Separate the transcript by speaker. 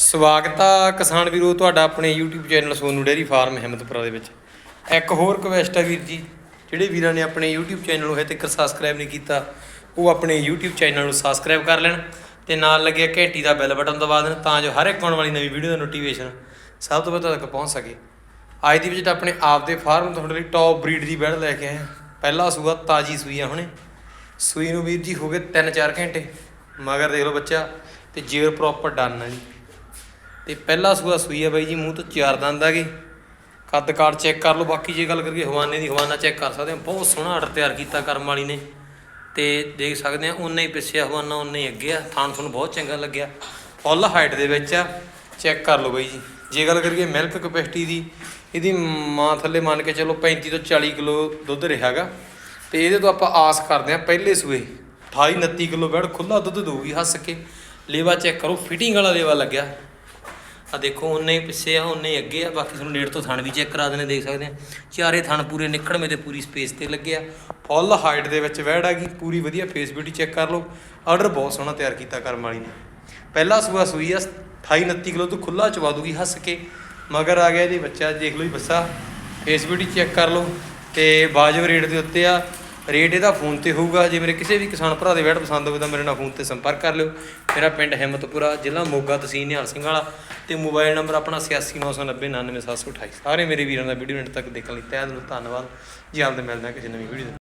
Speaker 1: ਸਵਾਗਤ ਆ ਕਿਸਾਨ ਵੀਰੋ, ਤੁਹਾਡਾ ਆਪਣੇ YouTube channel Sonu dairy farm Himmatpura ਦੇ ਵਿੱਚ। ਇੱਕ ਹੋਰ ਰਿਕਵੈਸਟ ਆ ਵੀਰ ਜੀ, ਜਿਹੜੇ ਵੀਰਾਂ ਨੇ ਆਪਣੇ YouTube ਚੈਨਲ ਨੂੰ ਹਜੇ ਤੱਕ ਸਬਸਕ੍ਰਾਈਬ ਨਹੀਂ ਕੀਤਾ, ਉਹ ਆਪਣੇ YouTube ਚੈਨਲ ਨੂੰ ਸਬਸਕ੍ਰਾਈਬ ਕਰ ਲੈਣ ਤੇ ਨਾਲ ਲੱਗਿਆ ਘੰਟੀ ਦਾ ਬੈਲ ਬਟਨ ਦਬਾ ਦੇਣ ਤਾਂ ਜੋ ਹਰ ਇੱਕ ਆਉਣ ਵਾਲੀ ਨਵੀਂ ਵੀਡੀਓ ਦਾ ਨੋਟੀਫਿਕੇਸ਼ਨ ਸਭ ਤੋਂ ਪਹਿਲਾਂ ਤੱਕ ਪਹੁੰਚ ਸਕੇ। ਅੱਜ ਦੀ ਵਿੱਚ ਆਪਣੇ ਆਪ ਦੇ ਫਾਰਮ ਤੁਹਾਡੇ ਲਈ ਟੌਪ ਬਰੀਡ ਦੀ ਬੈੜ ਲੈ ਕੇ ਆਏ ਪਹਿਲਾ ਸੂਆ ਤਾਜੀ ਸੂਈ ਆ ਹੁਣੇ। ਸੂਈ ਨੂੰ ਵੀਰ ਜੀ ਹੋ ਗਏ 3-4 ਘੰਟੇ, ਮਗਰ ਦੇਖ ਲਓ ਬੱਚਾ, ਤੇ ਜੇਰ ਪ੍ਰੋਪਰ ਡਨ ਆ ਜੀ। ਤੇ ਪਹਿਲਾ ਸੂਆ ਸੂਈ ਆ ਬਾਈ ਜੀ, ਮੂੰਹ ਤੋਂ ਚਾਰ ਦੰਦ ਆ ਗਏ ਕੱਦ ਕਾਠ ਚੈੱਕ ਕਰ ਲਓ, ਬਾਕੀ ਜੇ ਗੱਲ ਕਰੀਏ ਹਵਾਨੇ ਦੀ, ਹਵਾਨਾ ਚੈੱਕ ਕਰ ਸਕਦੇ ਹਾਂ ਬਹੁਤ ਸੋਹਣਾ ਆਰਡਰ ਤਿਆਰ ਕੀਤਾ ਕਰਮ ਵਾਲੀ ਨੇ। ਤੇ ਦੇਖ ਸਕਦੇ ਆ ਉਨਾ ਹੀ ਪਿੱਛੇ ਹਵਾਨਾ ਉਨਾ ਹੀ ਅੱਗੇ ਆ। ਥਾਣ ਤੁਹਾਨੂੰ ਬਹੁਤ ਚੰਗਾ ਲੱਗਿਆ। ਫੁੱਲ ਹਾਈਟ ਦੇ ਵਿੱਚ ਆ। ਚੈੱਕ ਕਰ ਲਓ ਬਾਈ ਜੀ। ਜੇ ਗੱਲ ਕਰੀਏ ਮਿਲਕ ਕਪੈਸਿਟੀ ਦੀ, ਇਹਦੀ ਮਾਂ ਥੱਲੇ ਮੰਨ ਕੇ ਚਲੋ 35 ਤੋਂ 40 ਕਿਲੋ ਦੁੱਧ ਰਿਹਾਗਾ ਤੇ ਇਹਦੇ ਤੋਂ ਆਪਾਂ ਆਸ ਕਰਦੇ ਆ, ਪਹਿਲੇ ਸੂਏ 28 29 ਕਿਲੋ ਬੈੜ ਖੁੱਲਾ ਦੁੱਧ ਦਊਗੀ ਹੱਸ ਕੇ। ਲੇਵਾ ਚੈੱਕ ਕਰੋ ਫਿਟਿੰਗ ਵਾਲਾ ਲੇਵਾ ਲੱਗਿਆ। ਆ ਦੇਖੋ ਉਨੇ ਹੀ ਪਿੱਛੇ ਆ ਉਨੇ ਹੀ ਅੱਗੇ ਆ, ਬਾਕੀ ਤੁਹਾਨੂੰ ਨੇੜ ਤੋਂ ਥਣ ਵੀ ਚੈੱਕ ਕਰਾ ਦੇਣੇ, ਦੇਖ ਸਕਦੇ ਆ। ਚਾਰੇ ਥਣ ਪੂਰੇ ਨਿਕੜਵੇਂ ਤੇ ਪੂਰੀ ਸਪੇਸ ਤੇ ਲੱਗੇ ਆ। ਫੁੱਲ ਹਾਈਟ ਦੇ ਵਿੱਚ ਵੈੜ ਆ ਗਈ, ਪੂਰੀ ਵਧੀਆ ਫੇਸ ਬਿਊਟੀ ਚੈੱਕ ਕਰ ਲਓ। ਆਰਡਰ ਬਹੁਤ ਸੋਹਣਾ ਤਿਆਰ ਕੀਤਾ ਕਰਮ ਵਾਲੀ ਨੇ। ਪਹਿਲਾ ਸੂਆ ਸੂਈ ਆ 28 29 ਕਿਲੋ ਤੋਂ ਖੁੱਲਾ ਚਵਾ ਦੂਗੀ, ਹੱਸ ਕੇ। ਮਗਰ ਆ ਗਿਆ ਇਹਦੀ ਬੱਚਾ, ਦੇਖ ਲਓ ਜੀ ਬੱਸਾ। ਫੇਸ ਬਿਊਟੀ ਚੈੱਕ ਕਰ ਲਓ। ਤੇ ਵਾਜਬ ਰੇਟ ਦੇ ਉੱਤੇ ਆ ਰੇਟ ਇਹਦਾ ਫੋਨ ਤੇ ਹੋਊਗਾ। ਜੇ ਮੇਰੇ ਕਿਸੇ ਵੀ ਕਿਸਾਨ ਭਰਾ ਦੇ ਵੈਟ ਪਸੰਦ ਹੋਵੇ ਤਾਂ ਮੇਰੇ ਨਾਲ ਫੋਨ ਤੇ ਸੰਪਰਕ ਕਰ ਲਿਓ। ਮੇਰਾ ਪਿੰਡ ਹਿੰਮਤਪੁਰਾ, ਜ਼ਿਲ੍ਹਾ ਮੋਗਾ, ਤਹਿਸੀਲ ਨਿਹਾਲ ਸਿੰਘ ਵਾਲਾ ਤੇ ਮੋਬਾਈਲ ਨੰਬਰ ਆਪਣਾ 8699099728 ਸਾਰੇ ਮੇਰੇ ਵੀਰਾਂ ਦਾ ਵੀਡੀਓ ਐਂਡ ਤੱਕ ਦੇਖਣ ਲਈ ਤਹਿ ਦਿਲੋਂ ਧੰਨਵਾਦ। ਜੀ ਆਪ ਦੇ ਮਿਲਦੇ ਹਾਂ ਕਿਸੇ ਨਵੀਂ ਵੀਡੀਓ